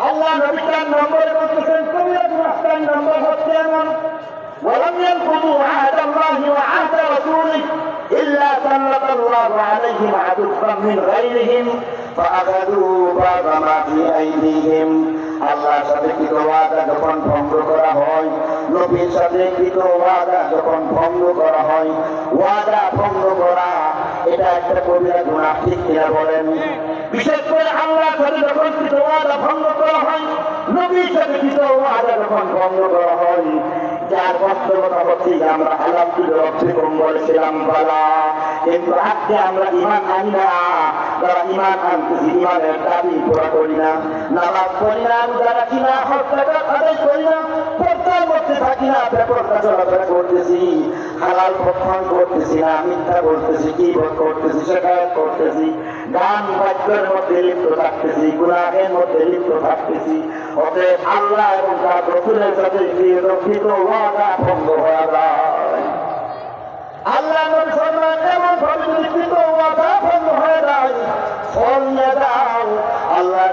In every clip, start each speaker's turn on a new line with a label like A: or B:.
A: আল্লাহ নবী তার নম্বরে বলতেছেন কবিরা গুনাহ তার নম্বর হচ্ছে এমন ولم ينقضوا عهد الله وعهد رسوله إلا سلط الله عليهم عدوا من غيرهم فأخذوا بعض ما في أيديهم আল্লাহর সাথে কৃত ওয়াদা যখন ভঙ্গ করা হয় নবীর সাথে কৃত ওয়াদা যখন ভঙ্গ করা হয় ওয়াদা ভঙ্গ করা এটা একটা কবিরা গুণা ঠিক কিনা বলেন বিশেষ করে আল্লাহ সাথে যখন ওয়াদা ভঙ্গ করা হয় নবীর সাথে ওয়াদা যখন ভঙ্গ করা হয়, যার বাস্তবতা হচ্ছে আমরা আলহামদুলিল্লাহ রব্বিকুম বলেছিলাম বালা। কিন্তু আজকে আমরা ইমান আনি না, যারা ইমান আনতেছি ইমানের দাবি পুরা করি না। নামাজ পড়ি না রোজা রাখি না হক আদায় করি না। পর্দার মধ্যে থাকি না বেপরদা চলাফেরা করতেছি। হালাল পক্ষণ করতেছি না, মিথ্যা বলতেছি, কি করতেছি শেখায়ত করতেছি। গান বাদ্যের মধ্যে লিপ্ত থাকতেছি, গুনাহের মধ্যে লিপ্ত থাকতেছি। অতএব আল্লাহ এবং তার রসুলের সাথে রক্ষিত ওয়াদা ভঙ্গ হয়ে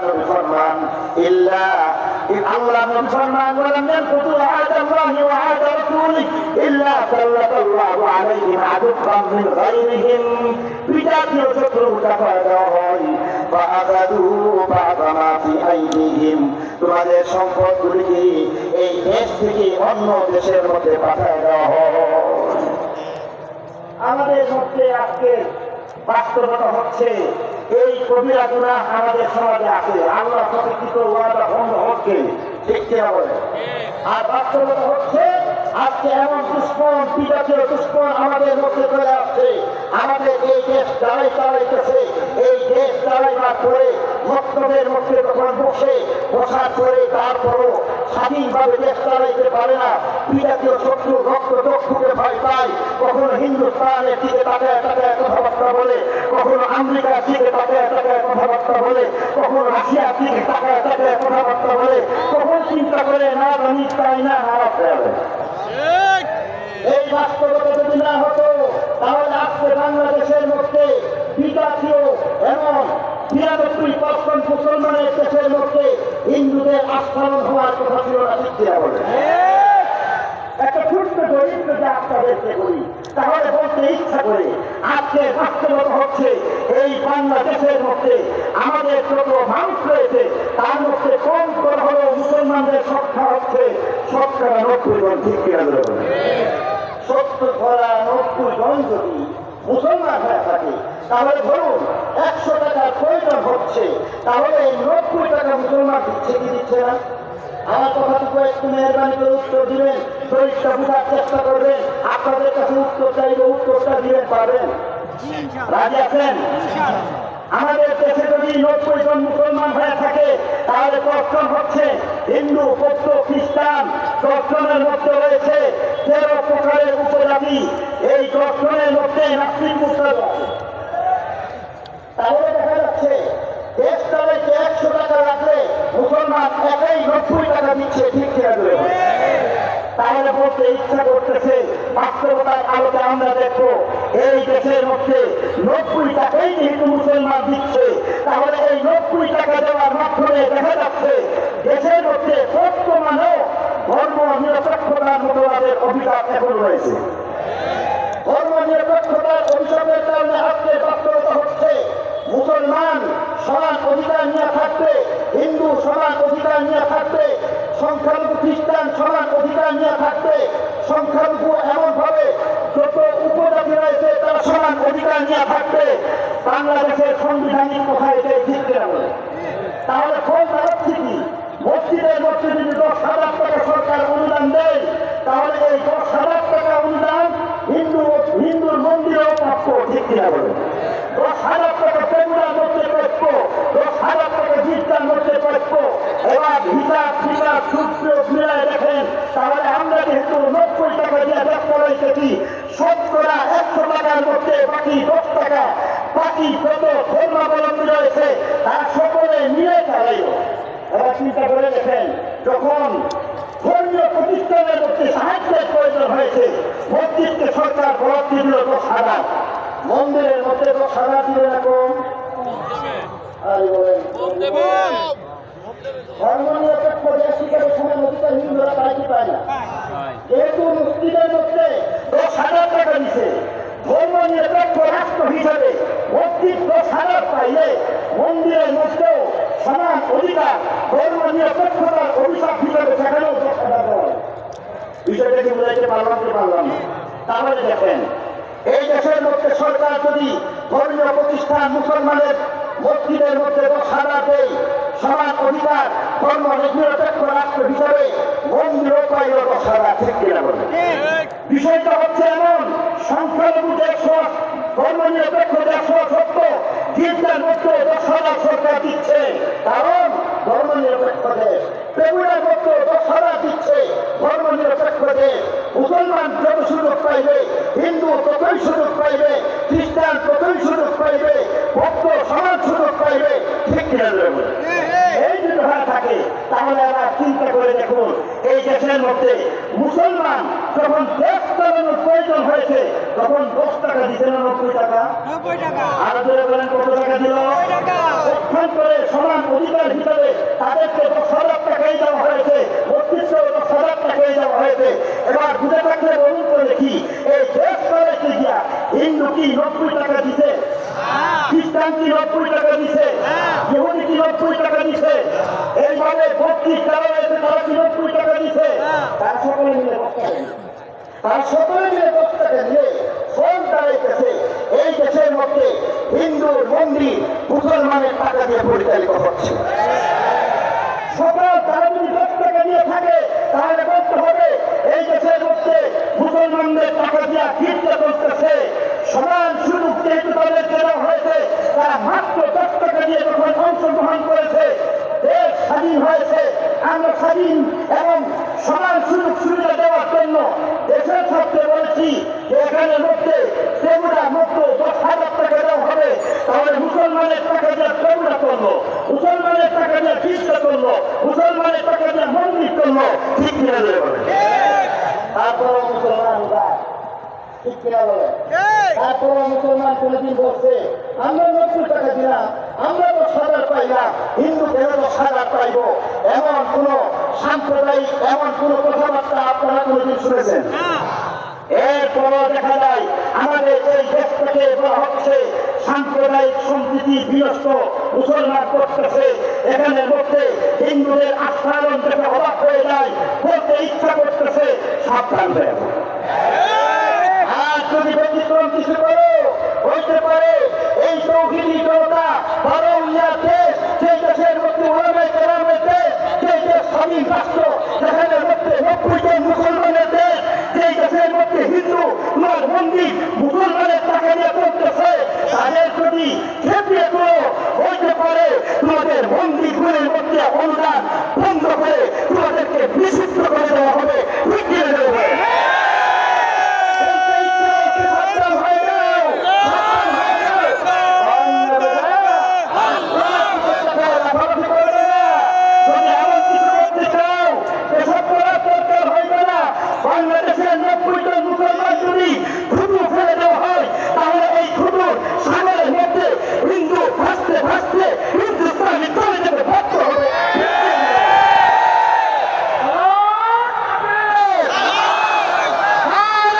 A: আল্লাহ নবী ফরমান ইল্লা আল্লাহ নবী ফরমান ওয়ালাম ইয়ানকুতু আহাদ আল্লাহ ওয়া আহাদ রাসূলিহি ইল্লা সাল্লাল্লাহু আলাইহিম আদুকাম মিন গায়রিহিম বিজাতীয় শত্রু উঠাফা দেওয়া হয় فأخذوا بعض ما في أيديهم তোমাদের সম্পদগুলিকে এই দেশ থেকে অন্য দেশের মধ্যে পাঠায় দেওয়া হয় আমাদের মধ্যে আজকে বাস্তবতা হচ্ছে, এই কবিরা গুণা আমাদের সমাজে আছে। আল্লাহ প্রতিষ্ঠিত ওয়াদা ভঙ্গ হচ্ছে কিনা বলে আর বাস্তবতা হচ্ছে, আজকে এমন দুষ্কর্ম বিজাতীয় দুষ্কর্ম আমাদের মধ্যে চলে আসছে। আমাদের এই দেশ চালাই চালাইতেছে এই দেশ চালাইবার পরে মক্তবের মধ্যে যখন বসে, বসার পরে তারপরও স্বাধীনভাবে দেশ চালাইতে পারে না। বিজাতীয় শত্রু রক্ত চক্ষুকে ভয় পায়। কখনো হিন্দুস্তানের দিকে তাকায় কখনো আমেরিকার দিকে তাকায় তাকায় কথাবার্তা বলে কখনো রাশিয়ার দিকে তাকায় তাকায় কথাবার্তা বলে কখন চিন্তা করে না না এই বাস্তবতা যদি না হতো তাহলে আজকে বাংলাদেশের মধ্যে নিরানব্বই পার্সেন্ট মুসলমানের দেশের মধ্যে হিন্দুদের আস্থারণ হওয়ার কথা ছিল না ঠিক বলে একটা ছোট্ট গরিব যদি আপনাদেরকে বলি, তাহলে বলতে ইচ্ছা করে আজকে বাস্তবতা হচ্ছে এই বাংলাদেশের মধ্যে আমাদের যত মানুষ রয়েছে, তার মধ্যে কম করে হলেও মুসলমানদের সংখ্যা হচ্ছে শতকরা নব্বই জন, ঠিক সত্তর করা নব্বই জন যদি মুসলমান হয়ে থাকে, তাহলে ধরুন একশো টাকার প্রয়োজন হচ্ছে, তাহলে এই নব্বই টাকা মুসলমান দিচ্ছে কি দিচ্ছে না? আমার কথাটুকু একটু মেহরবানি করে উত্তর দিবেন, শরীরটা বোঝার চেষ্টা করবেন, আপনাদের কাছে উত্তর চাইলে উত্তরটা দিবেন, পারবেন? রাজি আছেন? আমাদের দেশে যদি নব্বই জন মুসলমান হয়ে থাকে, তাহলে দশজন হচ্ছে হিন্দু, বৌদ্ধ, খ্রিস্টান? দশজনের মধ্যে রয়েছে তেরো প্রকারের উপজাতি এই দশজনের মধ্যে নাস্তিক মুসলমান আছে। তাহলে দেখা যাচ্ছে দেশ চালাইতে একশো টাকা লাগলে মুসলমান একাই নব্বই টাকা দিচ্ছে ঠিক কিনা ধরে তাহলে বলতে ইচ্ছা করতেছে, বাস্তবতার আলোকে আমরা দেখব। এই দেশের মধ্যে নব্বই টাকাই যেহেতু মুসলমান দিচ্ছে, তাহলে এই নব্বই টাকা দেওয়ার মাধ্যমে দেখা যাচ্ছে, দেশের মধ্যে বর্তমানেও ধর্ম নিরপেক্ষতার মতো তাদের অভিশাপ এখন রয়েছে। ধর্ম নিরপেক্ষতার অভিশাপের কারণে আজকে বাস্তবতা হচ্ছে, মুসলমান সমান অধিকার নিয়ে থাকবে, হিন্দু সমান অধিকার নিয়ে থাকবে সংখ্যালঘু খ্রিস্টান সমান অধিকার নিয়ে থাকবে। সংখ্যালঘু এমন ভাবে যত উপজাতি রয়েছে, তারা সমান অধিকার নিয়ে থাকবে। বাংলাদেশের সংবিধানিক কথা এটাই ঠিক কিনা বলে তাহলে ফল দাঁড়াচ্ছে কি মসজিদের মধ্যে যদি দশ হাজার টাকা সরকার অনুদান দেয় তাহলে এই দশ হাজার টাকা অনুদান হিন্দু হিন্দুর মন্দিরেও প্রাপ্য ঠিক কিনা বলে দশ হাজার টাকা পেগুলার মধ্যে প্রাপ্য দশ হাজার টাকা গির্জার মধ্যে প্রাপ্য এবার হিসাব হিসাব সূত্র মিলায় দেখেন আমরা যেহেতু নব্বই টাকা দিয়ে ব্যবসা রয়েছি শতকরা একশো টাকার মধ্যে বাকি দশ টাকা বাকি যত ধর্মাবলম্বী রয়েছে তারা সকলে মিলে চালাইল এবার চিন্তা করে দেখেন যখন ধর্মীয় প্রতিষ্ঠানের মধ্যে সাহায্যের হয়েছে সরকার বরাদ দিল দশ হাজার। মন্দিরের মধ্যে দশ হাজার দিলে না কম আরে বলেন, ধর্মনিরপেক্ষ দেশ হিসেবে সমান হিন্দুরা পায় পায় না। যেহেতু মুসলিমের মধ্যে দশ হাজার ধর্ম নিরপেক্ষ রাষ্ট্র হিসাবে মসজিদ দশ পাইলে মন্দিরের মধ্যেও সমান অধিকার ধর্ম নিরপেক্ষতার অভিশাপ হিসাবে সেখানেও দশ হাজার দেওয়া। বিষয়টা কি বুঝাইতে পারলাম কি পারলাম না? তাহলে দেখেন এই দেশের মধ্যে সরকার যদি ধর্মীয় প্রতিষ্ঠান মুসলমানের মসজিদের মধ্যে হাজার দেয় সমান অধিকার, ধর্ম নিরপেক্ষ রাষ্ট্র হিসাবে পাইল দশ হাজার ঠিক বিষয়টা হচ্ছে এমন, সংখ্যালঘু দেশ ধর্ম নিরপেক্ষ দেশ সত্য চিন্তার মধ্যে দশ হাজার সরকার দিচ্ছে, কারণ ধর্ম নিরপেক্ষ দেশ বেগুনের মধ্যে দশ হাজার দিচ্ছে ধর্ম নিরপেক্ষ দেশ মুসলমান যত সুযোগ পাইবে হিন্দু ততই সুযোগ পাইবে খ্রিস্টান ততই সুযোগ পাইবে ভক্ত সমান সুযোগ পাইবে ঠিক এই যদি থাকে তাহলে আমরা চিন্তা করে দেখুন এই দেশের মধ্যে মুসলমান যখন দেশ চালানোর প্রয়োজন হয়েছে তখন দশ টাকা দিতে না নব্বই টাকা?
B: টাকা।
A: আরও ধরে বলেন কত টাকা দিল?
B: টাকা।
A: করে সমান অধিকার হিসাবে তাদেরকে দশ হাজার টাকাই দেওয়া হয়েছে বত্রিশশো দশ হাজার টাকাই দেওয়া হয়েছে। এবার বুঝে থাকলে বলুন তো দেখি এই দেশ চালাইতে গিয়া হিন্দু কি নব্বই টাকা দিছে? খ্রিস্টান কি নব্বই টাকা দিছে? ইহুদি কি নব্বই টাকা দিছে? এইভাবে বত্রিশ রয়েছে তারা কি টাকা দিছে তারা সকলে মিলে দশ টাকা দিছে। তারা সকলে মিলে দশ টাকা দিয়ে ফোন দাঁড়াইতেছে। এই দেশের মধ্যে হিন্দুর মন্দির মুসলমানের টাকা দিয়ে পরিচালিত হচ্ছে। সকাল তারা যদি দশ টাকা দিয়ে থাকে তাহলে বলতে হবে এই দেশের মধ্যে মুসলমানদের টাকা দিয়া গির্জা করতেছে। সমান সুযোগ যেহেতু তাদেরকে দেওয়া হয়েছে তারা মাত্র দশ টাকা দিয়ে যখন অংশগ্রহণ করেছে দেশ স্বাধীন হয়েছে। আমরা স্বাধীন এবং সমান সুযোগ সুবিধা দেওয়ার জন্য দেশের স্বার্থে বলেছি এখানে মধ্যে তেমুরা মাত্র দশ হাজার টাকা দেওয়া হবে। তাহলে মুসলমানের টাকা দিয়ে তেমুরা করল মুসলমানের টাকা দিয়ে গির্জা করল মুসলমানের টাকা দিয়ে মন্দির করল। ঠিক কিনা তারপরও মুসলমান ঠিক কিনা বলে? তারপরও মুসলমান কোনদিন বলছে আমরা নব্বই টাকা দিলাম আমরা তো সাদার পাইলাম সাদার পাইব। এমন কোন সাম্প্রদায়িক, এমন কোন কথাবার্তা আপনারা কোনদিন শুনেছেন? এরপরও দেখা যায়, আমাদের এই দেশ থেকে বলা হচ্ছে, সাম্প্রদায়িক সম্প্রীতি বিনষ্ট, মুসলমান করতেছে। এখানের মধ্যে হিন্দুদের আস্থারণ থেকে অবাক হয়ে যায়, বলতে ইচ্ছা করতেছে, সাবধান হয়ে। আর যদি ব্যতিক্রম কিছু করো যদি খেপিয়ে পড়ো বৈঠক করে তোমাদের মন্দিরগুলির মধ্যে অনুদান বন্ধ করে তোমাদেরকে বিশুদ্ধ করে দেওয়া হবে ঠিক করে দেওয়া মুসলমান যদি শুধু ফেলে ভাসলে